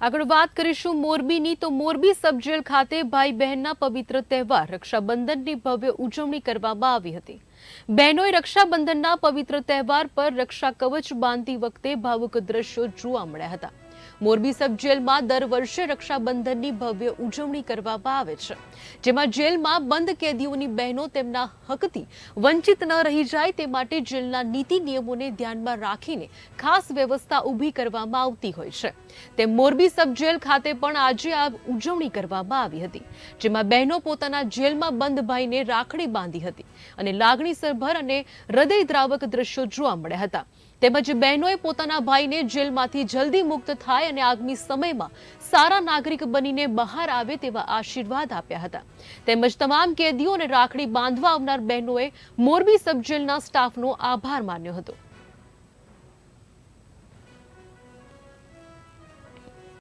આગળ વાત કરીશું મોરબીની. તો મોરબી સબજેલ ખાતે ભાઈ બહેનના પવિત્ર તહેવાર, રક્ષાબંધનની ભવ્ય ઉજવણી કરવામાં આવી હતી. બહેનોએ રક્ષાબંધનના પવિત્ર તહેવાર પર રક્ષા કવચ બાંધતી વખતે ભાવુક દ્રશ્યો જોવા મળ્યા હતા. મોરબી સબજેલમાં દર વર્ષે રક્ષાબંધનની ભવ્ય ઉજવણી કરવામાં આવે છે. જેમાં જેલમાં બંધ કેદીઓની બહેનો તેમના હકથી વંચિત ન રહી જાય તે માટે જેલના નીતિ નિયમોને ધ્યાનમાં રાખીને ખાસ વ્યવસ્થા ઊભી કરવામાં આવતી હોય છે. તેમ મોરબી સબજેલ ખાતે પણ આજે આ ઉજવણી કરવામાં આવી હતી, જેમાં બહેનો પોતાના જેલમાં બંધ ભાઈને રાખડી બાંધી હતી અને લાગણીસરભર અને હૃદયદ્રાવક દ્રશ્યો જોવા મળ્યા હતા. તેમજ બહેનોએ પોતાના ભાઈને જેલમાંથી જલ્દી મુક્ત થાય અને આગામી સમયમાં સારા નાગરિક બનીને બહાર આવે તેવા આશીર્વાદ આપ્યા હતા. તેમજ તમામ કેદીઓને રાખડી બાંધવા આવનાર બહેનોએ મોરબી સબજેલના સ્ટાફનો આભાર માન્યો હતો.